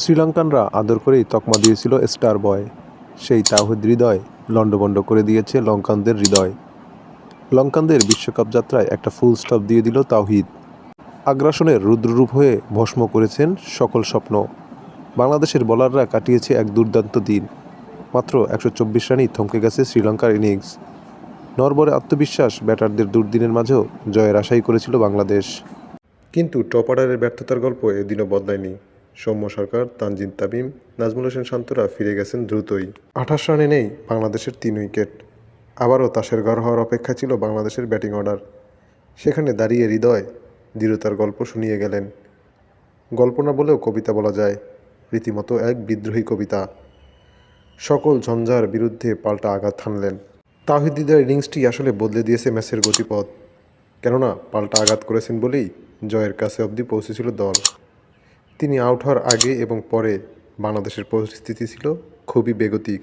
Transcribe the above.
শ্রীলঙ্কানরা আদর করেই তকমা দিয়েছিল স্টার বয়। সেই তাওহিদ হৃদয় লণ্ডভণ্ড করে দিয়েছে লঙ্কানদের হৃদয়। লঙ্কানদের বিশ্বকাপ যাত্রায় একটা ফুল স্টপ দিয়ে দিল তাওহিদ। আগ্রাসনের রুদ্ররূপ হয়ে ভস্ম করেছেন সকল স্বপ্ন। বাংলাদেশের বলাররা কাটিয়েছে এক দুর্দান্ত দিন। মাত্র একশো চব্বিশ রানই থমকে গেছে শ্রীলঙ্কার ইনিংস। নরবরে আত্মবিশ্বাস ব্যাটারদের দুর্দিনের মাঝেও জয়ের আশাই করেছিল বাংলাদেশ। কিন্তু টপ অর্ডারের ব্যর্থতার গল্প এদিনও বদলায়নি। সৌম্য সরকার, তানজিন তাবিম নাজমুল হোসেন শান্তরা ফিরে গেছেন দ্রুতই। আঠাশ রানে নেই বাংলাদেশের তিন উইকেট। আবারও তাসের ঘর হওয়ার অপেক্ষা ছিল বাংলাদেশের ব্যাটিং অর্ডার। সেখানে দাঁড়িয়ে হৃদয় দৃঢ়তার গল্প শুনিয়ে গেলেন। গল্প না বলেও কবিতা বলা যায়। রীতিমতো এক বিদ্রোহী কবিতা। সকল ঝঞ্ঝার বিরুদ্ধে পাল্টা আঘাত হানলেন। তাহিদিদের ইনিংসটি আসলে বদলে দিয়েছে ম্যাচের গতিপথ। কেননা, পাল্টা আঘাত করেছেন বলেই জয়ের কাছে অবধি পৌঁছেছিল দল। তিনি আউট হওয়ার আগে এবং পরে বাংলাদেশের পরিস্থিতি ছিল খুবই বেগতিক।